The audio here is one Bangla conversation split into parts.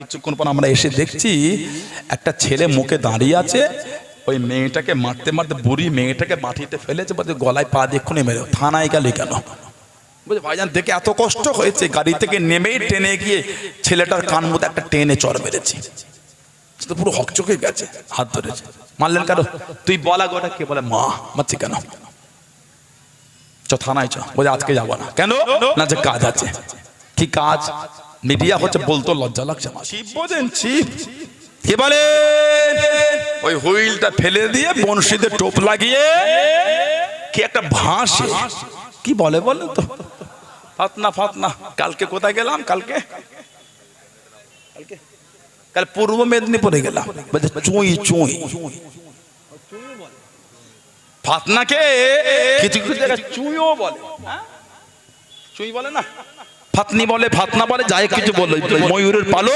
কিছুক্ষণ পর আমরা এসে দেখছি একটা ছেলে মুখে দাঁড়িয়ে আছে, ওই মেয়েটাকে মারতে মারতে বুড়ি মেয়েটাকে মাটিতে ফেলেছে, বলছে, গলায় পা দিয়ে এক্ষুনি মেরে থানায় গেলে কেন? বলছে, ভাইজান, দেখে এত কষ্ট হয়েছে, গাড়ি থেকে নেমেই টেনে গিয়ে ছেলেটার কান মধ্যে একটা টেনে চর মেরেছি। তো পুরো হকচকে গেছে, হাত ধরেছে। মারলেন কেন? তুই বলা গোটা কে বলে, মা, মারছি কেন? চ, থানায় চ। বলে আজকে যাব না। কেন? না, যে কাজ আছে। কি কাজ? মিডিয়া হচ্ছে বলতো লজ্জা লাগছে আমার। শিব বোঝেন শিব কে বলে? ওই হুইলটা ফেলে দিয়ে বনশিতে টোপ লাগিয়ে কি একটা ভাসে কি বলে বলে তো? ফাতনা ফাতনা। কালকে কোথায় গেলাম? কালকে? কালকে? কাল পূর্ব মেদিনীপুরে গেলাম। বলছে চুই চুই। ফাতনাকে কিছু কিছু জায়গায় চুইও বলে। হ্যাঁ? চুই বলে না? ফাতনি বলে ফাতনা বলে যাই কিছু বলে ময়ূরের পালো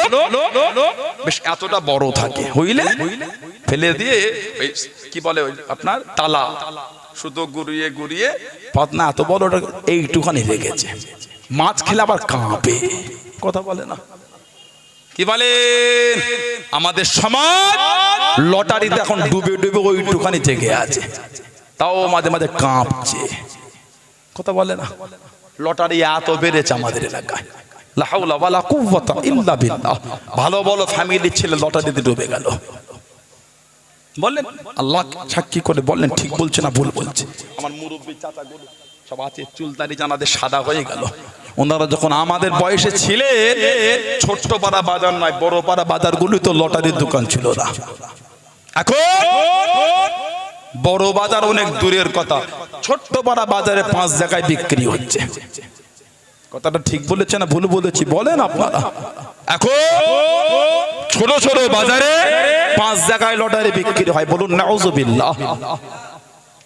বেশ, এতটা বড় থাকে। হইলে ফেলে দিয়ে কি বলে আপনার, তালা শুধু গুড়িয়ে গুড়িয়ে ফাতনা এত বড় ওটা এইটুখানি রেখেছে। মাছ খেলে আবার কাঁপে। কথা বলে না। কি বলে? আমাদের সমাজ লটারিতে এখন ডুবে ডুবে ওইটুখানি জেগে আছে। তাও মাঝে মাঝে কাঁপছে। কথা বলে না। লটারি এত বেড়েছে আমাদের এলাকায়। ভালো ভালো ফ্যামিলির ছেলে লটারিতে ডুবে গেল। বললেন, আল্লাহ সাক্ষী করে বললেন, ঠিক বলছে না ভুল বলছে। আমার মুরব্বী চাচা গরু সব আছে চুলদারি জানাদের সাদা হয়ে গেল। ওনারা যখন আমাদের বয়সে ছিলেন, ছোট্ট পাড়া বাজার নয়, বড় পাড়া বাজারগুলি তো লটারির দোকান ছিল না। এখন বড় বাজার অনেক দূরের কথা। ছোট্ট পাড়া বাজারে পাঁচ জায়গায় বিক্রি হচ্ছে। কথাটা ঠিক বলেছে না ভুল বলেছি? বলেন আপনারা। এখন ছোট ছোট বাজারে পাঁচ জায়গায় লটারি বিক্রি হয়। বলুন নাউজুবিল্লাহ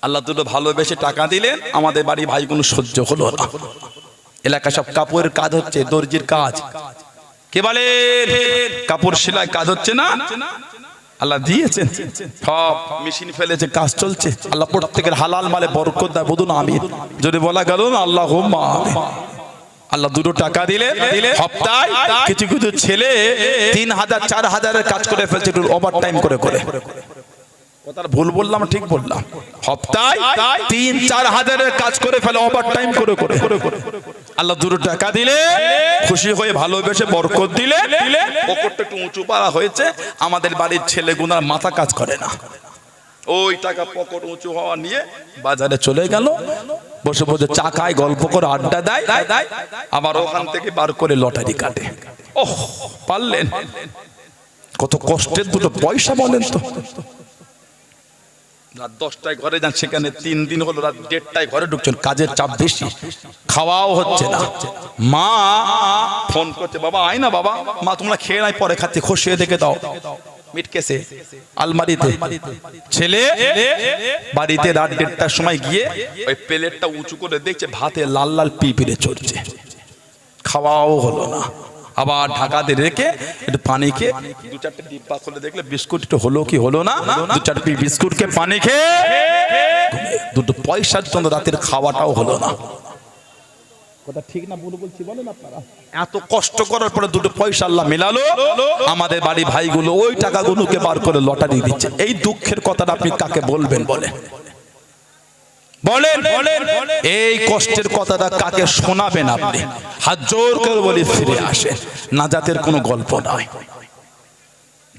আল্লাহ দুটো ভালোবেসে টাকা দিলেন। আমাদের বাড়ি ভাইগুলো সহ্য হলো না। এলাকা সব কাপড়ের কাজ হচ্ছে, দর্জির কাজ। কে বলে কাপড় সেলাই কাজ হচ্ছে না? আল্লাহ দিয়েছেন। সব মেশিন ফেলেছে, কাজ চলছে। আল্লাহ প্রত্যেকের হালাল মালে বরকত দেয় বলুন আমি যদি বলা গেল না আল্লাহ আল্লাহ দুটো টাকা দিলে সপ্তাহে কিছু কিছু ছেলে তিন হাজার, চার হাজারের কাজ করে ফেলছে, একটু ওভার টাইম করে। করে ভুল বললাম, ঠিক বললাম। সপ্তাহে তিন, চার হাজারের কাজ করে ফেলে ওভার টাইম করে করে করে করে। আল্লাহ দুটো টাকা দিলে খুশি হয়ে ভালোবেসে বরকত দিলে পকেটটা একটু উঁচু পাড়া হয়েছে আমাদের বাড়ির ছেলেগুনার মাথা কাজ করে না। ওই টাকা পকেট উঁচু হওয়া নিয়ে বাজারে চলে গেল। বসে বসে চাকায় গল্প করে আড্ডা দেয়। আবার ওখান থেকে বার করে লটারি কাটে। ওহ পারলেন। কত কষ্টের দুটো পয়সা বলেন তো। রাত দশটায় ঘরে যান, সেখানে তিন দিন হলো রাত দেড়টায় ঘরে ঢুকছেন, কাজের চাপ বেশি, খাওয়াও হচ্ছে না। মা ফোন করছে, বাবা, আয় না বাবা, মা তোমরা খেয়ে নাই পরে খাচ্ছি, খসিয়ে দেখে দাও। আলমারিতে। ছেলে বাড়িতে রাত দেড়টার সময় গিয়ে ওই প্লেটটা উঁচু করে দেখছে, ভাতে লাল লাল চড়ছে। খাওয়াও হলো না। আবার ঢাকাতে রেখে একটু পানি খেয়ে দু চারটে ডিব্বা খুলে দেখলে বিস্কুট একটু হলো কি হলো না? দু চারটে বিস্কুট খেয়ে পানি খেয়ে দুটো পয়সার জন্য রাতের খাওয়াটাও হলো না। কথা ঠিক না ভুল বলছি বলেন আপনারা। এত কষ্ট করার পরে দুটো পয়সা আল্লাহ মেলালো। আমাদের বাড়ি ভাইগুলো ওই টাকাগুলোকে বার করে লটারি দিচ্ছে। এই দুঃখের কথাটা আপনি কাকে বলবেন বলে বলেন এই কষ্টের কথাটা কাকে শোনাবেন আপনি? হাত জোর করে বলি ফিরে আসে নাজাতের কোনো গল্প নয়।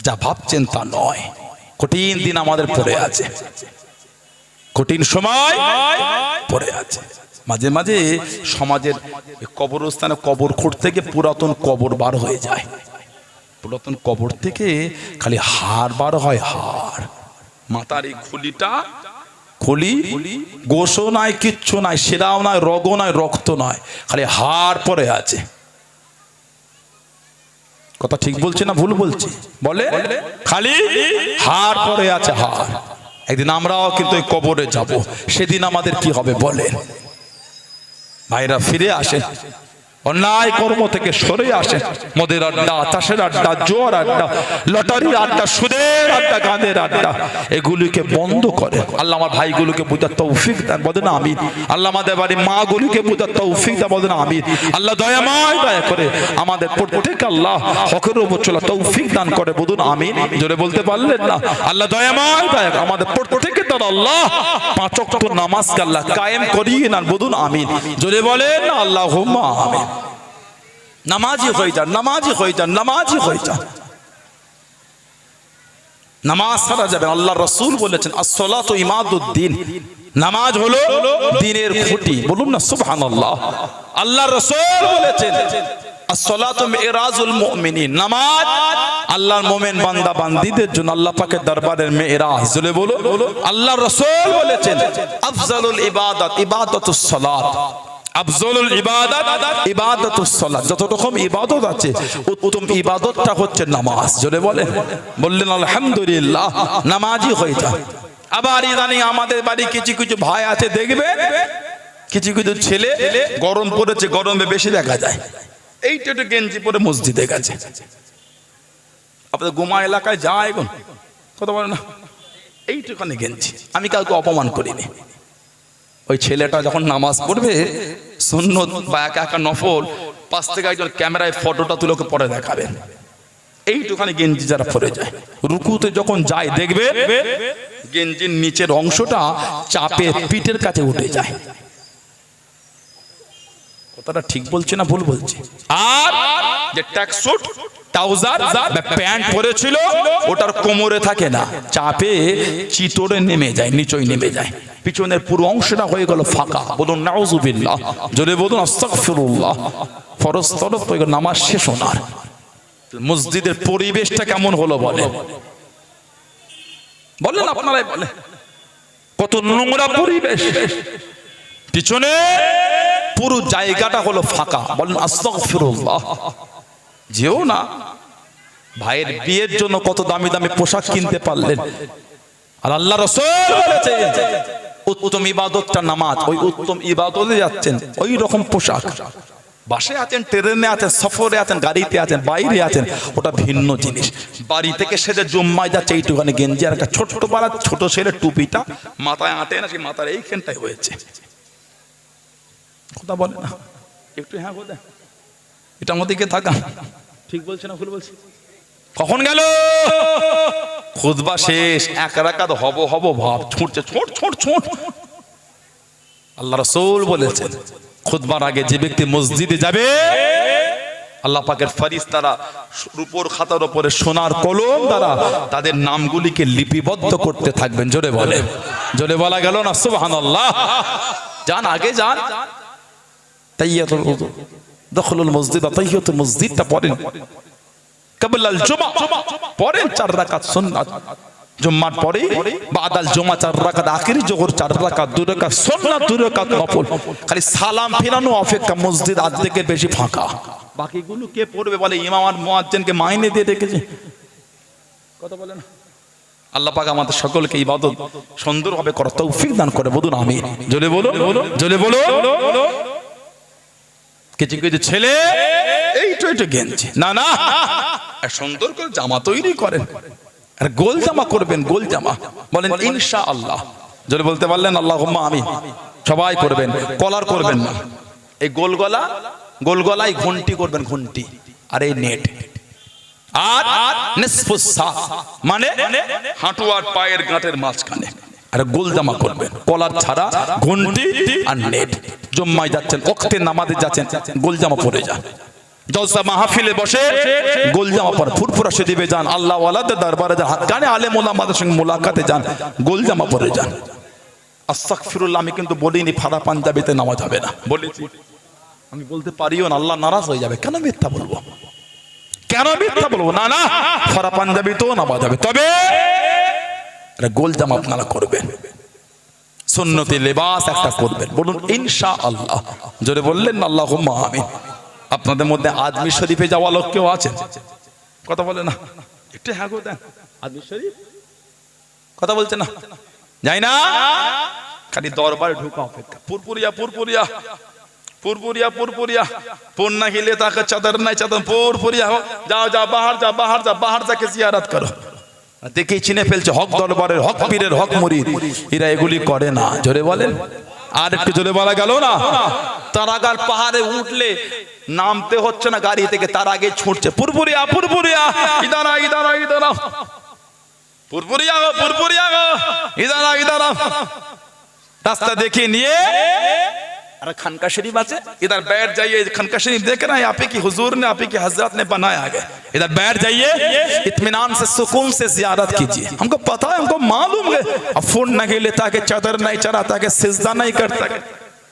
যা ভাবছেন তা নয়। কঠিন দিন আমাদের পড়ে আছে। কঠিন সময় পড়ে আছে। মাঝে মাঝে সমাজের কবরস্থানে কবর খুঁড় থেকে পুরাতন কবর বার হয়ে যায়। পুরাতন কবর থেকে খালি হাড় বার হয় হাড়। মাথার এই খুলিটা খুলি, গোসও নাই, কিচ্ছু নাই সেরাও নাই, রগও নাই, রক্ত নয় খালি হাড় পরে আছে। কথা ঠিক বলছে না ভুল বলছে? বলে, খালি হাড় পরে আছে, হাড়। একদিন আমরাও কিন্তু ওই কবরে যাব, সেদিন আমাদের কি হবে বলে? ভাইরা ফিরে আসে। অন্যায় কর্ম থেকে সরে আসে। মদের আড্ডা তাসের আড্ডা, জোয়ার আড্ডা, লটারির আড্ডা, সুদের আড্ডা, গানের আড্ডা, এগুলিকে বন্ধ করে। আল্লাহ আমার ভাইগুলোকে বোঝার তৌফিক দেন, বলেন আমি আল্লাহ আমাদের বাড়ি মা গুলিকে বোঝার তৌফিক দেন, বলেন আমি আল্লাহ দয়াময় দয়া করে আমাদের প্রত্যেক আল্লাহ হকের উপর চলা তৌফিক দান করে, বলুন আমি জোরে বলতে পারলেন না? আল্লাহ দয়াময় দয়া আমাদের প্রত্যেকের দ্বারা আল্লাহ। পাঁচ ওয়াক্ত নামাজকে আল্লাহ কায়েম করিয়ে না বুধুন আমিন। জোরে বলেন আল্লাহ আমিন। নামাজি হয়ে যান নামাজি হয়ে যান নামাজি হয়ে যান। নামাজ সারা যাবে। আল্লাহ রসুল বলেছেন আসলাত ইমাদুদ্দিন। নামাজ হলো দিনের খুঁটি। বলুন না, সুবহানাল্লাহ। আল্লাহ আল্লাহ রসুল বলেছেন নামাজ আল্লাহর মুমিন আল্লাহ দরবারের আল্লাহ রাসূল বলেছেন, আফজালুল ইবাদত, ইবাদাতুস সালাত। আফজলুল ইবাদত, ইবাদাতুস সালাত। যত ইবাদত আছে, উত্তম ইবাদতটা হচ্ছে নামাজ। জোরে বলে বললেন, আলহামদুলিল্লাহ নামাজি হয়ে যায়। আবার ইদানিং আমাদের বাড়ি কিছু কিছু ভাই আছে দেখবে কিছু কিছু ছেলে গরম পড়েছে, গরমে বেশি দেখা যায়। এইটা একটু গেঞ্জি পরে মসজিদে গেছে। আপনাদের গুমা এলাকায় যায় এখন। কথা বলে না? এইটুখানি গেঞ্জি। আমি কাউকে অপমান করিনি। ওই ছেলেটা যখন নামাজ পড়বে শূন্য বা একা একা নফল, পাশ থেকে একজন ক্যামেরায় ফটোটা তুলোকে পরে দেখাবেন এইটুখানি গেঞ্জি যারা পরে যায়। রুকুতে যখন যায়, দেখবে গেঞ্জির নিচের অংশটা চাপে পিঠের কাছে উঠে যায়। কথাটা ঠিক বলছে না ভুল বলছে? আর যে ট্যাক্সুট ট্রাউজার প্যান্ট পরেছিল, ওটার কোমরে থাকে না। চাপে চিতরে নেমে যায় নিচই নেমে যায়। পিছনের পুরো অংশটা হয়ে গেল ফাঁকা। বলুন নাউজুবিল্লাহ জোরে বলুন, আস্তাগফিরুল্লাহ। ফরজ তরফ হয়ে গেল, নামাজ শেষ ওনার মসজিদের পরিবেশটা কেমন হলো বলে? বলেন, আপনারাই বলে কত নোংরা পরিবেশ। পিছনে পুরো জায়গাটা হলো ফাঁকা। বলেন, আস্তাগফিরুল্লাহ। যেও না। ভাইয়ের বিয়ের জন্য কত দামি দামি পোশাক কিনতে পারলেন। আর আল্লাহ রসুল বলেছে, উত্তম ইবাদতটা নামাজ, ওই উত্তম ইবাদতে যাচ্ছেন, ওই রকম পোশাক। বাসে আছেন, ট্রেনে আছেন, সফরে আছেন, গাড়িতে আছেন, বাইরে আছেন, ওটা ভিন্ন জিনিস। বাড়ি থেকে সেজে জম্মায় যাচ্ছে, এইটুখানি গেঞ্জি আর একটা ছোট্ট পাড়া, ছোট ছেলে টুপিটা মাথায় আঁটে না, সেই মাথার এইখানটাই হয়েছে। কথা বলে না। একটু হ্যাঁ বলে এটা আমাদেরকে থাকা ঠিক বলছে না ভুল বলছে? কখন গেল? খুদবা শেষ এক রাকাত হব হব ভাব ছুটছে ছোট ছোট ছোট। আল্লাহ রসুল বলেছেন খুদবার আগে যে ব্যক্তি মসজিদে যাবে আল্লাহ পাকের ফারিস তারা রূপোর খাতার উপরে সোনার কলম দ্বারা তাদের নামগুলিকে লিপিবদ্ধ করতে থাকবেন। জোরে বলে। জোরে বলা গেল না সুবহানাল্লাহ। যান আগে যান। তাইয়াতুল উযু। দখলুল মসজিদ তাইয়াতুল মসজিদটা পড়েন। কাবলাল জুমা পড়েন চার রাকাত সুন্নাত। জুম্মার পরে বাদাল জুমা চার রাকাত আখিরি জোহর চার রাকাত দুই রাকাত সুন্নাত দুই রাকাত নফল। খালি সালাম ফেরানো অপেক্ষা মসজিদ আর্ধেকের বেশি ফাঁকা। বাকিগুলো কে পড়বে বলে? ইমাম আর মুয়াজ্জিনকে মাইনে দিয়ে রেখেছে? কথা বলে না। আল্লাহ পাক আমাদের সকলকে ইবাদত সুন্দরভাবে করার তৌফিক দান করে বলুন আমি জলে বলো জলে বলো কিছু কিছু ছেলে? এইটা এইটা গেঞ্জি। না না। সুন্দর করে জামা তৈরি করেন। আর গোল জামা করবেন, গোল জামা। বলেন ইনশা আল্লাহ যদি বলতে পারলেন আল্লাহ আমি সবাই করবেন, কলার করবেন না। এই গোল গলা, গোল গলায় ঘন্টি করবেন ঘন্টি আর এই নেট। আর মানে হাঁটু আর পায়ের গাঁটের মাঝখানে। আর গোল জামা করবেন, কলার ছাড়া ঘন্টি আর নেট। জম্মায় যাচ্ছেন অক্তে নামাজে যাচ্ছেন গোল জামা পরে যান। জলসা মাহফিলে বসে গোল জামা পরে, ফুরফুরা দিবে যান, আল্লাহ দরবারে যান, হাক্কানে আলেম ওলামাদের সঙ্গে মোলাকাতে যান গোল জামা পরে যান। আস্তাগফিরুল্লাহ, আমি কিন্তু বলিনি ফাড়া পাঞ্জাবিতে নামাজ হবে না, বলেছি। আমি বলতে পারিও না, আল্লাহ নারাজ হয়ে যাবে, কেন মিথ্যা বলব? কেন মিথ্যা বলব? না না ফাড়া পাঞ্জাবি তো নামাজ হবে, তবে একটা গোল জামা আপনারা করবেন। সুন্নতি লেবাস একটা করবেন। বলুন ইনশা আল্লাহ জোরে বললেন না আল্লাহ আমি আপনাদের মধ্যে আজমির শরীফে যাওয়া লোক কেউ আছেন? কথা বলে না। একটু হ্যাঁ দেন। আজমির শরীফ? কথা বলছে না। যাই না। খালি দরবার ঢুকা অপেক্ষা। পুরপুরিয়া পুরপুরিয়া। পুরপুরিয়া পুরপুরিয়া। পুর না গেলে তাকে চাদর নাই, চাদর। পুরপুরিয়া, যাও যা বাহার যা বাহার যা বাহার যাকে জিয়ারাত করো। দেখে চিনে ফেলছে, হক দরবারের হক পীরের হক মুরিদ। এরা এগুলি করে না। জোরে বলেন। আর একটু জোরে বলা গেল না? তারাগার পাহাড়ে উঠলে নামতে হচ্ছে না গাড়ি থেকে, তার আগে ছুটছে। পুরপুরিয়া পুরপুরিয়া, ইদারা ইদারা ইদারা। পুরপুরিয়া গো পুরপুরিয়া গো, ইদারা ইদারা। রাস্তা দেখিয়ে নিয়ে अरे खनका शरीफ आचे इधर बैठ जाइए खनका शरीफ देख रहे हैं, आप ही की हुजूर ने, आप ही की हज़रत ने बनाया है। इधर बैठ जाइए इतमान से, सुकून से जियारत कीजिए। हमको पता है, हमको मालूम है। अब फ़ूड नहीं लेता के चादर नहीं चढ़ाता, के सिजदा नहीं करता।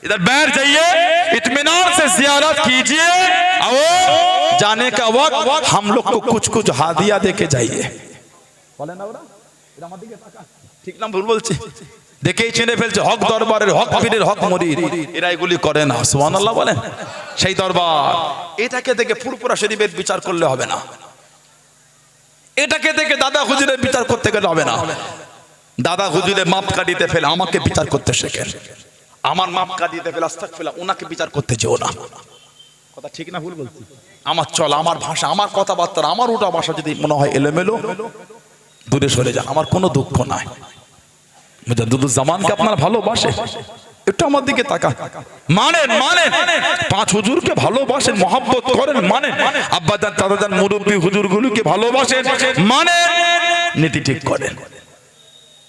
इधर बैठ जाइए इतमान से जियारत कीजिए। और जाने का वक्त, हम लोग को कुछ कुछ हादिया दे के जाइए ठीक ना, भूल बोल দেখেই চিনে ফেলছে হক দরবারের হক পীরের হক মরির এরা এগুলি করে না সুবহানাল্লাহ বলেন। সেই দরবার এটাকে দেখে ফুরপুরা শরীফের বিচার করলে হবে না। এটাকে দেখে দাদা হুজুরের বিচার করতে গেলে হবে না। দাদা হুজুরের মাপ কাটিতে ফেলে আমাকে বিচার করতে শেখেন আমার মাপ কাটিতে ফেলে আস্তাক ফেলে ওনাকে বিচার করতে যেও না। কথা ঠিক না ভুল বলছি? আমার চল আমার ভাষা আমার কথাবার্তা আমার ওটা ভাষা যদি মনে হয় এলোমেলো দূরে সরে যান আমার কোনো দুঃখ নাই। জামানকে আপনারা ভালোবাসে একটু আমার দিকে তাকা মানেন মানেন। পাঁচ হুজুরকে ভালোবাসেন, মহাব্বত করেন, মানেন। আব্বাজান দাদাজান মুরব্বী হুজুরগুলোকে ভালোবাসেন, মানেন। নীতি ঠিক করেন।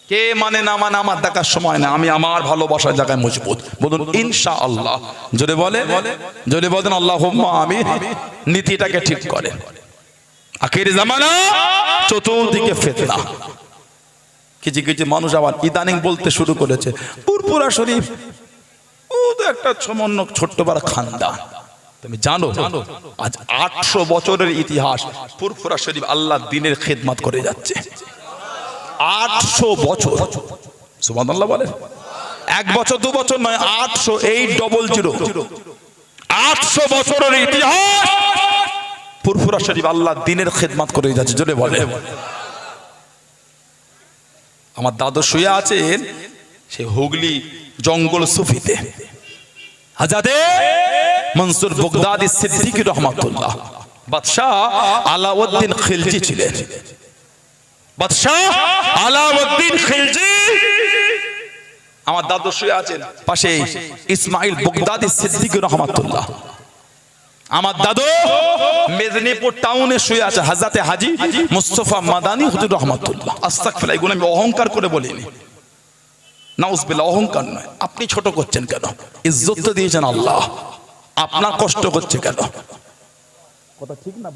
কে মানে না মানে আমার দেখার সময় না আমি আমার ভালোবাসার জায়গায় মজবুত। বলুন ইনশা আল্লাহ জোরে বলে জোরে বলেন আল্লাহ আমি নীতিটাকে ঠিক করেন। আখের জামানা, চতুর্দিকে ফেতনা। কিছু কিছু মানুষ আবার ইদানিং বলতে শুরু করেছে। পুরপুরা শরীফ, ও তো একটা ছোট্ট বড় খানদান। তুমি জানো, আজ আটশো বছরের ইতিহাস পুরপুরা শরীফ আল্লাহ দিনের খেদমত করে যাচ্ছে। আটশো বছর। সুবহানাল্লাহ বলেন এক বছর, দু বছর নয়, আটশো এইট ডবল জিরো আটশো বছরের ইতিহাস ফুরফুরা শরীফ আল্লাহ দিনের খেদমত করে যাচ্ছে, জোরে বলে। আমার দাদু শুয়ে আছেন, সে হুগলি জঙ্গল সুফিতে। হাজাদে মনসুর বগদাদি সিদ্দিকী রহমাতুল্লাহ। বাদশাহ আলাউদ্দিন খিলজি ছিলেন। বাদশাহ আলাউদ্দিন খিলজি। আমার দাদু শুয়ে আছেন, পাশে ইসমাইল বগদাদি সিদ্দিকী রহমাতুল্লাহ। আমার দাদু মেদিনীপুর টাউনে শুয়ে আছে হাজাতে হাজি মুস্তফা মাদানি হুজুর রহমাতুল্লাহ। আস্তাগফিরুল্লাহ এগুলো আমি অহংকার করে বলিনি। নাউজবিল্লাহ অহংকার নয়। আপনি ছোট করছেন কেন? ইজ্জত দিয়েছেন আল্লাহ। আপনার কষ্ট হচ্ছে কেন? কথা ঠিক না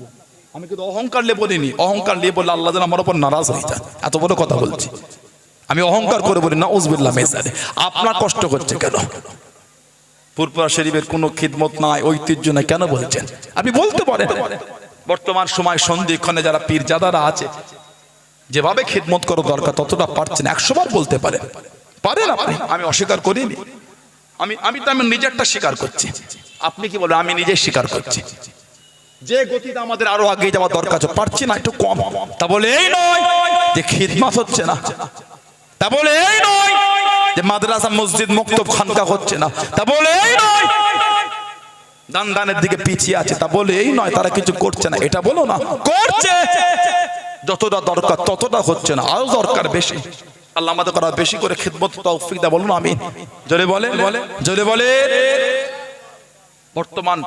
আমি কিন্তু অহংকার নিয়ে বলিনি। অহংকার নিয়ে বললে আল্লাহ যেন আমার উপর নারাজ হয়ে যায়। এত বড় কথা বলছি। আমি অহংকার করে বলি না উজবিল্লাহ মেসারে আপনার কষ্ট হচ্ছে কেন? পুরপুরা শরীফের কোনো খিদমত নাই, ঐতিহ্য নাই, কেন বলছেন? আপনি বলতে পারেন। বর্তমান সময় সন্ধিক্ষণে যারা পীর জাদারা আছে, যেভাবে খিদমত করা দরকার, ততটা পারছেন একশো বার বলতে পারেন। পারেন আপনি? আমি অস্বীকার করিনি। আমি আমি তো আমি নিজেরটা স্বীকার করছি। আপনি কি বলেন, আমি নিজে স্বীকার করছি। যে গতিতে আমাদের আরও আগে যাওয়া দরকার পারছি না, একটু কম। তা বলে এই নয় যে খিদমাত হচ্ছে না। তা বলে এই নয় যে মাদ্রাসা মসজিদ মুক্ত খানকা হচ্ছে না। তা বলে এই নয়। দান দানের দিকে পিছিয়ে আছে। তা বলে এই নয়, তারা কিছু করছে না। এটা বলো না। করছে। যতটা দরকার ততটা হচ্ছে না। আরও দরকার বেশি। আল্লাহ আমাদের করা বেশি করে খিদমত, তৌফিক বলুন আমি জোরে বলে বলে জোরে বলে বর্তমান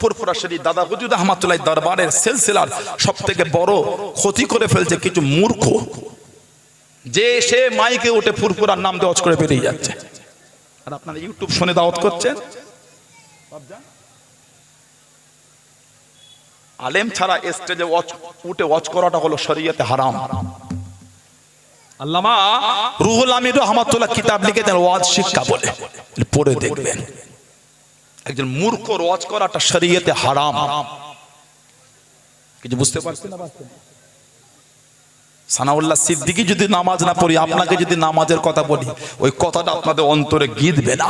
ফুরফুরা শরীফ দাদা হুজুর আহমদুল্লাহ দরবারের সিলসিলার সব থেকে বড় ক্ষতি করে ফেলছে কিছু মূর্খ। যে সে মাইকে উঠে ফুরফুরার নাম দেওয়াজ করে বেরিয়ে যাচ্ছে। আর আপনারা ইউটিউব শুনে দাওয়াত করছেন? আলেম ছাড়া স্টেজে উঠে ওয়াচ করাটা হলো শরীয়তে হারাম। আল্লামা রুহুল আমির রহমাতুল্লাহ কিতাব লিখেছেন ওয়াজ শিক্ষা বলে। পড়ে দেখবেন। একজন মূর্খ ওয়াজ করাটা শরীয়তে হারাম। কিছু বুঝতে পারছেন না? সানাউল্লাহ সিদ্দিকি যদি নামাজ না পড়ি আপনাকে যদি নামাজের কথা বলি ওই কথাটা আপনাদের অন্তরে গিদবে না।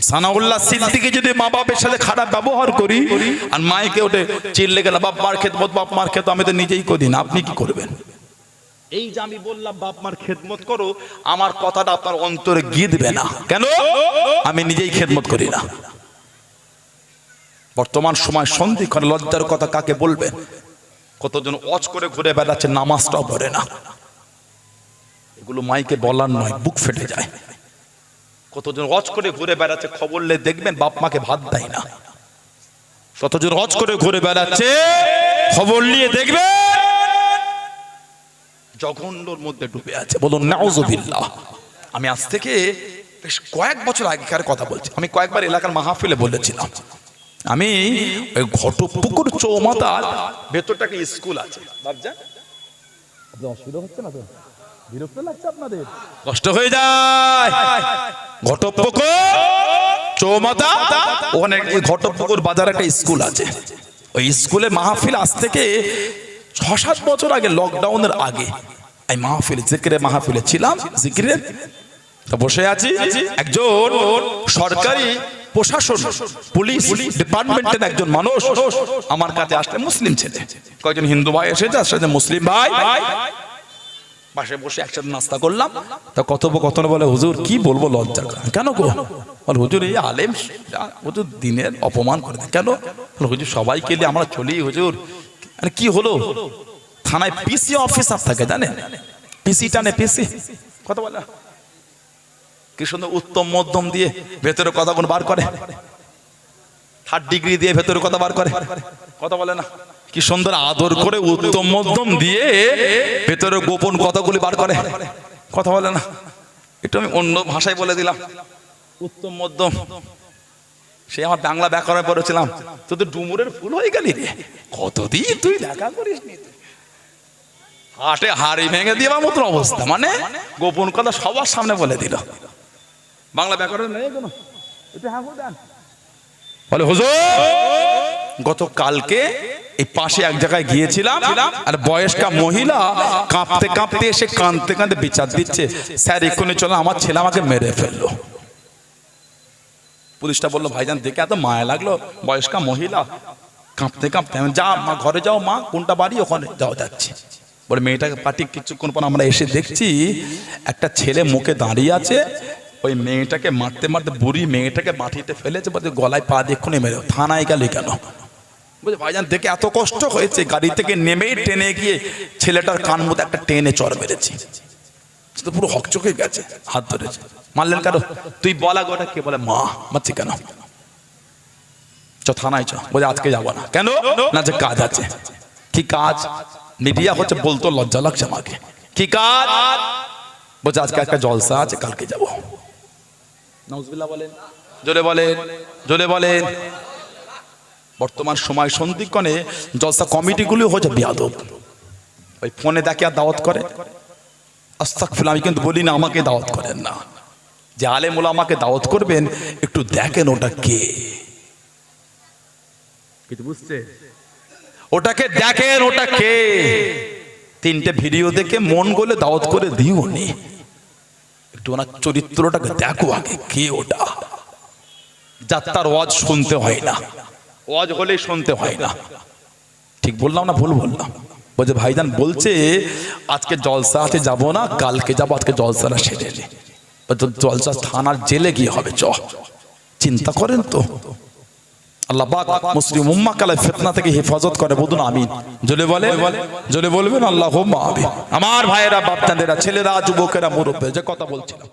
সানাউল্লাহ সিদ্দিকি যদি মা বাপের সাথে খারাপ ব্যবহার করি আর মাইকে ওঠে চিল্লে গেল বাপ মার খেত বাপ মার খেত আমি তো নিজেই করি না আপনি কি করবেন? এই যে আমি বললাম বাপ মার খেদমত করো আমার কথাটা আপনার অন্তরে গিয়ে দেবে না। কেন? আমি নিজেই খেদমত করি না। বর্তমান সময় সন্ধিক্ষণ লজ্জার কথা কাকে বলবে কতজন অজ করে ঘুরে বেড়াচ্ছে, নামাজটাও পড়ে না। এগুলো মাইকে বলার নয়, বুক ফেটে যায়। কতজন অজ করে ঘুরে বেড়াচ্ছে, খবর লে দেখবেন বাপ মাকে ভাত দেয় না। কতজন অজ করে ঘুরে বেড়াচ্ছে, খবর নিয়ে দেখবে জঘন্যর মধ্যে ডুবে আছে, বলুন নাউজুবিল্লাহ আমি আজ থেকে বেশ কয়েক বছর আগেকার কথা বলছি। আমি কয়েকবার এলাকার মাহফিলে বলেছিলাম আমি ওই ঘটপুকুর চৌমাতার ভেতরটা একটা স্কুল আছে? বাবজা অসুবিধা হচ্ছে না তো? বিরক্ত লাগছে আপনাদের? কষ্ট হয়ে যায়। ঘটপুকুর চৌমাতা ওখানে ঘটপুকুর বাজার একটা স্কুল আছে। ওই স্কুলে মাহফিল আজ থেকে ছ সাত বছর আগে লকডাউনের আগে। এই মাহফিল জিকিরে মাহফিলে ছিলাম জিকিরে। তো বসে আছি একজন সরকারি প্রশাসন, পুলিশ ডিপার্টমেন্টের একজন মানুষ আমার কাছে আসলে মুসলিম ছেলে। কয়েকজন হিন্দু ভাই এসেছে? আসলে মুসলিম ভাই। পাশে বসে একসাথে নাস্তা করলাম। তা কথোপকথন বলে, হুজুর, কি বলব লজ্জা। কেন গো? বলে, হুজুর, এই আলেম হুজুর দিনের অপমান করে কেন? হুজুর সবাই কেলে আমরা চলি, হুজুর। কি হলো? থানায় পিসি অফিসার থাকে জানে পিসি টানে পিসি। কথা বলে? কি সুন্দর উত্তম মধ্যম দিয়ে ভেতরে কথাগুলো বার করে? থার্ড ডিগ্রি দিয়ে ভেতরে কথা বার করে? কথা বলে না? কি সুন্দর আদর করে উত্তম মধ্যম দিয়ে ভেতরে গোপন কথাগুলি বার করে? কথা বলে না। একটু আমি অন্য ভাষায় বলে দিলাম। উত্তম মধ্যম। সে আমার বাংলা ব্যাকরণে পড়েছিলাম। তুই তো ডুমুরের ফুল হয়ে গেলি রে। কতদিন তুই দেখা করিস নি হাটে হাড়ি ভেঙে দেওয়ার মতন অবস্থা মানে গোপন কথা সবার সামনে বলে দিল। বাংলা ব্যাকরণ নেই কোনো? একটু হ্যাঁ বলে দেন। বলে হুজুর গতকালকে এই পাশে এক জায়গায় গিয়েছিলাম আর বয়স্কা মহিলা কাঁপতে কাঁপতে এসে কাঁদতে কাঁদতে বিচার দিচ্ছে। স্যার এক্ষুনি চলো আমার ছেলে আমাকে মেরে ফেলল। পুলিশটা বলল ভাইজান দেখে এত মায়া লাগল বয়স্কা মহিলা কাঁপতে কাঁপতে। আমি, যা মা ঘরে যাও মা কোনটা বাড়ি? ওখানে যাও যাচ্ছে। বলে মেয়েটাকে পাটি কিছুক্ষণ পর আমরা এসে দেখছি একটা ছেলে মুখে দাঁড়িয়ে আছে ওই মেয়েটাকে মারতে মারতে বুড়ি মেয়েটাকে মাটিতে ফেলেছে বলছে, গলায় পা দিয়ে এক্ষুনি মেরে থানায় গেলে কেন? বলছে, ভাইজান, দেখে এত কষ্ট হয়েছে, গাড়ি থেকে নেমেই টেনে গিয়ে ছেলেটার কান মধ্যে একটা টেনে চড় মেরেছি। তো পুরো হকচকে গেছে, হাত ধরেছে। মারলেন কেন? তুই বলা গোটা কে বলে? মা, মারছি কেন? চ, থানায় চ। বলে আজকে যাব না। কেন? না, যে কাজ আছে। কি কাজ? মিডিয়া হচ্ছে বলতো লজ্জা লাগছে আমাকে। কি কাজ? বলছে, আজকে একটা জলসা আছে, কালকে যাব। নজবিল্লা বলেন। জোরে বলেন জোরে বলেন। বর্তমান সময় সন্ধিক্ষণে জলসা কমিটিগুলি হচ্ছে বিয়াদব। ওই ফোনে দেখে আর দাওয়াত করে? আস্তাকফিল আমি কিন্তু বলি না আমাকে দাওয়াত করেন না। যে আলেমুল আমাকে দাওয়াত করবেন একটু দেখেন ওটা কে। কিছু বুঝছে? ওটাকে দেখেন ওটা কে। তিনটে ভিডিও দেখে মন গলে দাওয়াত করে দিও নি। একটু ওনার চরিত্রটাকে দেখো আগে কে ওটা? যাত্রার ওয়াজ শুনতে হয় না। ওয়াজ হলেই শুনতে হয় না। ঠিক বললাম না ভুল বললাম? বলছে ভাইজান বলছে আজকে জলসা আছে যাব না কালকে যাব আজকে জলসাটা সেরে নে। বলছে, জলসা থানার জেলে গিয়ে হবে চ। চিন্তা করেন তো। আল্লাহ পাক মুসলিম উম্মা কালে ফিতনা থেকে হেফাজত করে বলুন আমিন। জলে বলে? জলে বলবেন? আল্লাহ আমিন। আমার ভাইয়েরা বাপচাঁদেরা ছেলেরা যুবকেরা মুরব্বে যে কথা বলছিলাম।